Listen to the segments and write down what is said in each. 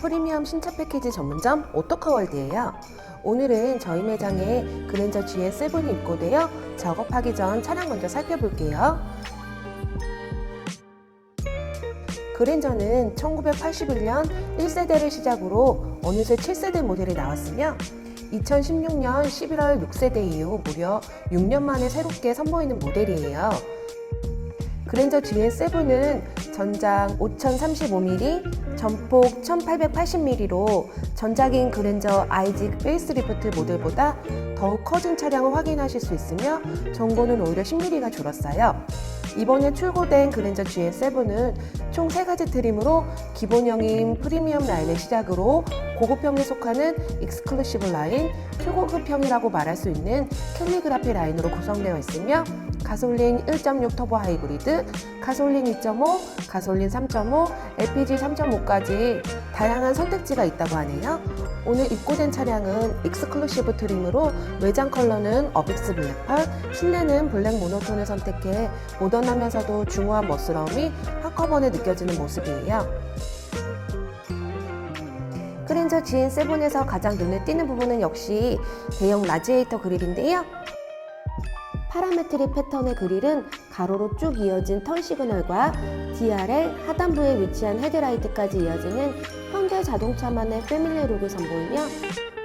프리미엄 신차 패키지 전문점 오토카월드예요. 오늘은 저희 매장에 그랜저 GS7이 입고되어 작업하기 전 차량 먼저 살펴볼게요. 그랜저는 1981년 1세대를 시작으로 어느새 7세대 모델이 나왔으며 2016년 11월 6세대 이후 무려 6년 만에 새롭게 선보이는 모델이에요. 그랜저 GS7은 전장 5035mm, 전폭 1880mm로 전작인 그랜저 IG 페이스리프트 모델보다 더욱 커진 차량을 확인하실 수 있으며 전고는 오히려 10mm가 줄었어요. 이번에 출고된 그랜저 GS7은 총 3가지 트림으로 기본형인 프리미엄 라인을 시작으로 고급형에 속하는 익스클루시브 라인, 최고급형이라고 말할 수 있는 캘리그라피 라인으로 구성되어 있으며 가솔린 1.6 터보 하이브리드, 가솔린 2.5, 가솔린 3.5, LPG 3.5까지 다양한 선택지가 있다고 하네요. 오늘 입고된 차량은 익스클루시브 트림으로 외장 컬러는 어빅스 블랙펄, 실내는 블랙 모노톤을 선택해 모던하면서도 중후한 멋스러움이 한꺼번에 느껴지는 모습이에요. 그랜저 GN7에서 가장 눈에 띄는 부분은 역시 대형 라지에이터 그릴인데요. 파라메트릭 패턴의 그릴은 가로로 쭉 이어진 턴 시그널과 DRL 하단부에 위치한 헤드라이트까지 이어지는 현대 자동차만의 패밀리 룩을 선보이며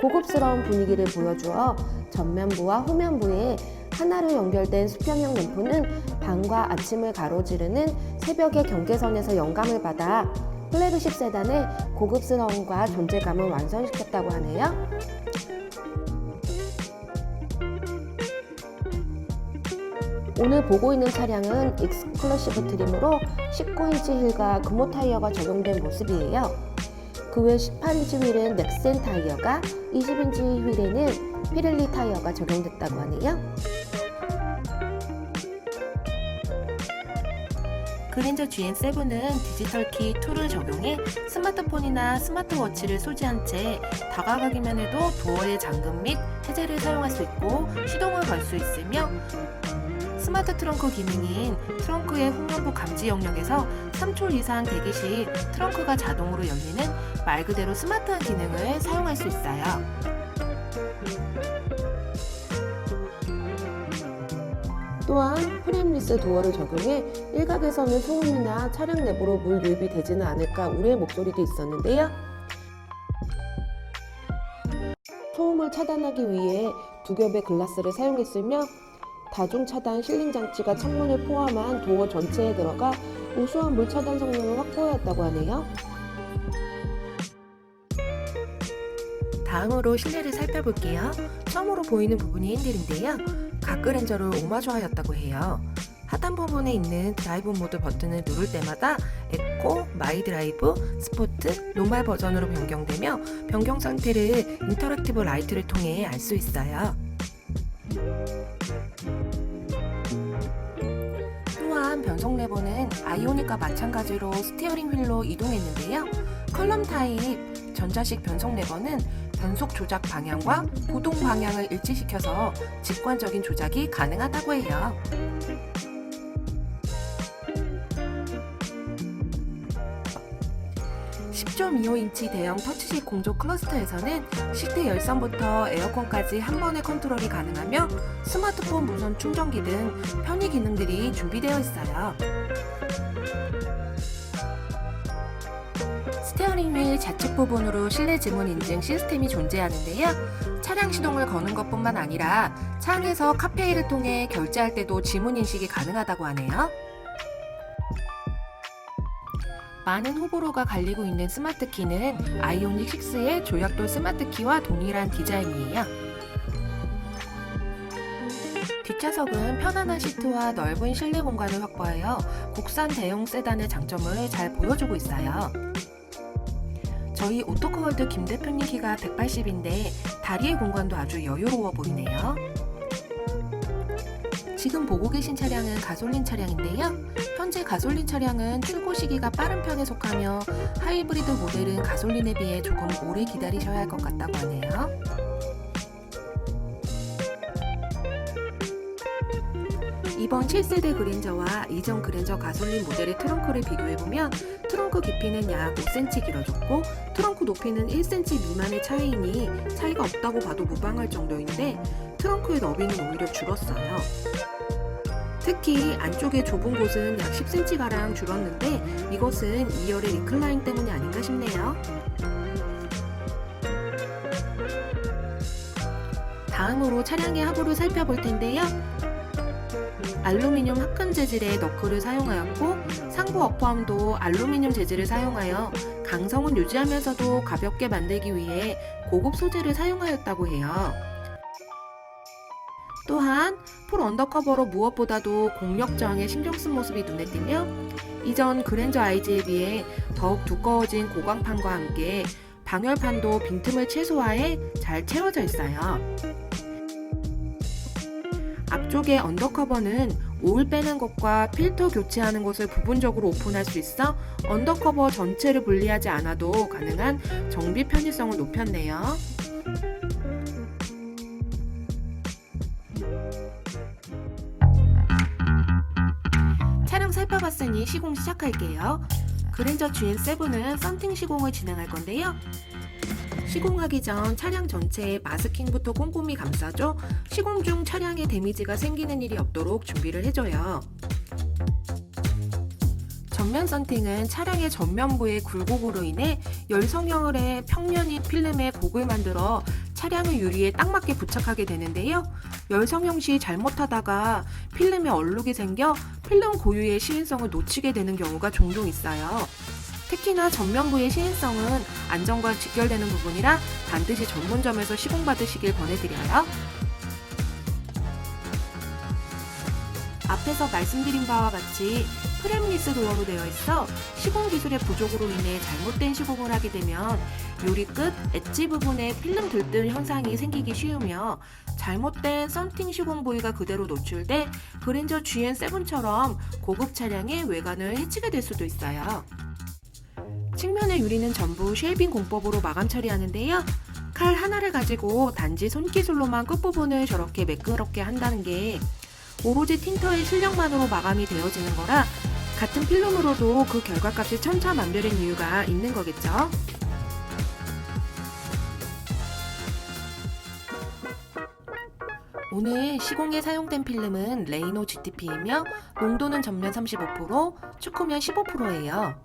고급스러운 분위기를 보여주어 전면부와 후면부에 하나로 연결된 수평형 램프는 밤과 아침을 가로지르는 새벽의 경계선에서 영감을 받아 플래그십 세단의 고급스러움과 존재감을 완성시켰다고 하네요. 오늘 보고 있는 차량은 익스클루시브 트림으로 19인치 휠과 금호 타이어가 적용된 모습이에요. 그 외 18인치 휠은 넥센 타이어가, 20인치 휠에는 피렐리 타이어가 적용됐다고 하네요. 그랜저 GN7은 디지털 키 2를 적용해 스마트폰이나 스마트워치를 소지한 채 다가가기만 해도 도어의 잠금 및 해제를 사용할 수 있고 시동을 걸 수 있으며 스마트 트렁크 기능인 트렁크의 후면부 감지 영역에서 3초 이상 대기 시 트렁크가 자동으로 열리는 말 그대로 스마트한 기능을 사용할 수 있어요. 또한 프레임리스 도어를 적용해 일각에서는 소음이나 차량 내부로 물 유입이 되지는 않을까 우려의 목소리도 있었는데요. 소음을 차단하기 위해 두 겹의 글라스를 사용했으며 다중 차단 실링 장치가 창문을 포함한 도어 전체에 들어가 우수한 물 차단 성능을 확보하였다고 하네요. 다음으로 실내를 살펴볼게요. 처음으로 보이는 부분이 핸들인데요. 각그랜저를 오마주하였다고 해요. 하단 부분에 있는 드라이브 모드 버튼을 누를 때마다 에코, 마이 드라이브, 스포트, 노말 버전으로 변경되며 변경 상태를 인터랙티브 라이트를 통해 알 수 있어요. 변속 레버는 아이오닉과 마찬가지로 스티어링 휠로 이동했는데요. 컬럼 타입 전자식 변속 레버는 변속 조작 방향과 고동 방향을 일치시켜서 직관적인 조작이 가능하다고 해요. (10.25인치) 대형 터치식 공조 클러스터에서는 시트 열선부터 에어컨까지 한 번에 컨트롤이 가능하며 스마트폰 무선 충전기 등 편의 기능들이 준비되어 있어요. 스티어링 휠 좌측 부분으로 실내 지문 인증 시스템이 존재하는데요. 차량 시동을 거는 것뿐만 아니라 차 안에서 카페이를 통해 결제할 때도 지문 인식이 가능하다고 하네요. 많은 호불호가 갈리고 있는 스마트 키는 아이오닉 6의 조약돌 스마트 키와 동일한 디자인이에요. 뒷좌석은 편안한 시트와 넓은 실내 공간을 확보하여 국산 대형 세단의 장점을 잘 보여주고 있어요. 저희 오토커월드 김 대표님 키가 180인데 다리의 공간도 아주 여유로워 보이네요. 지금 보고 계신 차량은 가솔린 차량인데요. 현재 가솔린 차량은 출고 시기가 빠른 편에 속하며 하이브리드 모델은 가솔린에 비해 조금 오래 기다리셔야 할 것 같다고 하네요. 이번 7세대 그랜저와 이전 그랜저 가솔린 모델의 트렁크를 비교해보면 트렁크 깊이는 약 5cm 길어졌고 트렁크 높이는 1cm 미만의 차이니 차이가 없다고 봐도 무방할 정도인데 트렁크의 너비는 오히려 줄었어요. 특히 안쪽에 좁은 곳은 약 10cm가량 줄었는데 이것은 2열의 리클라인 때문이 아닌가 싶네요. 다음으로 차량의 하부를 살펴볼 텐데요. 알루미늄 합금 재질의 너클을 사용하였고 상부 어퍼함도 알루미늄 재질을 사용하여 강성은 유지하면서도 가볍게 만들기 위해 고급 소재를 사용하였다고 해요. 또한 풀 언더커버로 무엇보다도 공력 저항에 신경 쓴 모습이 눈에 띄며 이전 그랜저 IG에 비해 더욱 두꺼워진 고광판과 함께 방열판도 빈틈을 최소화해 잘 채워져 있어요. 앞쪽의 언더커버는 오일 빼는 것과 필터 교체하는 것을 부분적으로 오픈할 수 있어 언더커버 전체를 분리하지 않아도 가능한 정비 편의성을 높였네요. 살펴봤으니 시공 시작할게요. 그랜저 GN7은 썬팅 시공을 진행할 건데요. 시공하기 전 차량 전체에 마스킹부터 꼼꼼히 감싸줘 시공 중 차량에 데미지가 생기는 일이 없도록 준비를 해줘요. 전면 썬팅은 차량의 전면부의 굴곡으로 인해 열 성형을의 평면이 필름에 곡을 만들어 차량의 유리에 딱 맞게 부착하게 되는데요. 열 성형 시 잘못하다가 필름에 얼룩이 생겨 필름 고유의 시인성을 놓치게 되는 경우가 종종 있어요. 특히나 전면부의 시인성은 안전과 직결되는 부분이라 반드시 전문점에서 시공받으시길 권해드려요. 앞에서 말씀드린 바와 같이 프렘리스 도어로 되어 있어 시공 기술의 부족으로 인해 잘못된 시공을 하게 되면 유리 끝 엣지 부분에 필름 들뜬 현상이 생기기 쉬우며 잘못된 썬팅 시공 부위가 그대로 노출돼 그랜저 GN7처럼 고급 차량의 외관을 해치게 될 수도 있어요. 측면의 유리는 전부 쉐이빙 공법으로 마감 처리하는데요. 칼 하나를 가지고 단지 손기술로만 끝부분을 저렇게 매끄럽게 한다는 게 오로지 틴터의 실력만으로 마감이 되어지는 거라 같은 필름으로도 그 결과값이 천차만별인 이유가 있는 거겠죠. 오늘 시공에 사용된 필름은 레이노 GTP이며 농도는 전면 35%, 축구면 15%예요.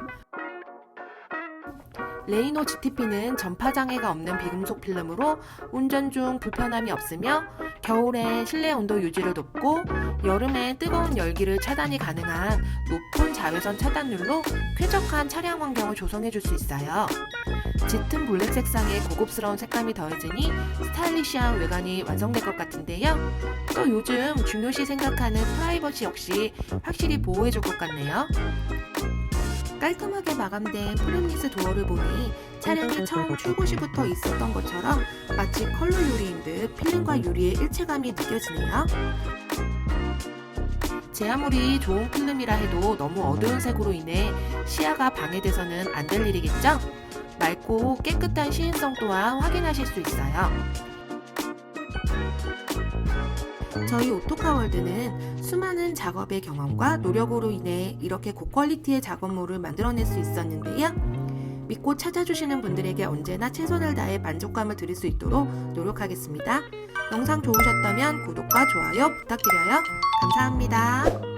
레이노 GTP는 전파 장애가 없는 비금속 필름으로 운전 중 불편함이 없으며 겨울에 실내 온도 유지를 돕고 여름에 뜨거운 열기를 차단이 가능한 높은 자외선 차단율로 쾌적한 차량 환경을 조성해 줄 수 있어요. 짙은 블랙 색상의 고급스러운 색감이 더해지니 스타일리시한 외관이 완성될 것 같은데요. 또 요즘 중요시 생각하는 프라이버시 역시 확실히 보호해 줄 것 같네요. 깔끔하게 마감된 프렘리스 도어를 보니 차량이 처음 출고 시부터 있었던 것처럼 마치 컬러 유리인 듯 필름과 유리의 일체감이 느껴지네요. 제 아무리 좋은 필름이라 해도 너무 어두운 색으로 인해 시야가 방해돼서는 안 될 일이겠죠? 맑고 깨끗한 시인성 또한 확인하실 수 있어요. 저희 오토카월드는 수많은 작업의 경험과 노력으로 인해 이렇게 고퀄리티의 작업물을 만들어낼 수 있었는데요. 믿고 찾아주시는 분들에게 언제나 최선을 다해 만족감을 드릴 수 있도록 노력하겠습니다. 영상 좋으셨다면 구독과 좋아요 부탁드려요. 감사합니다.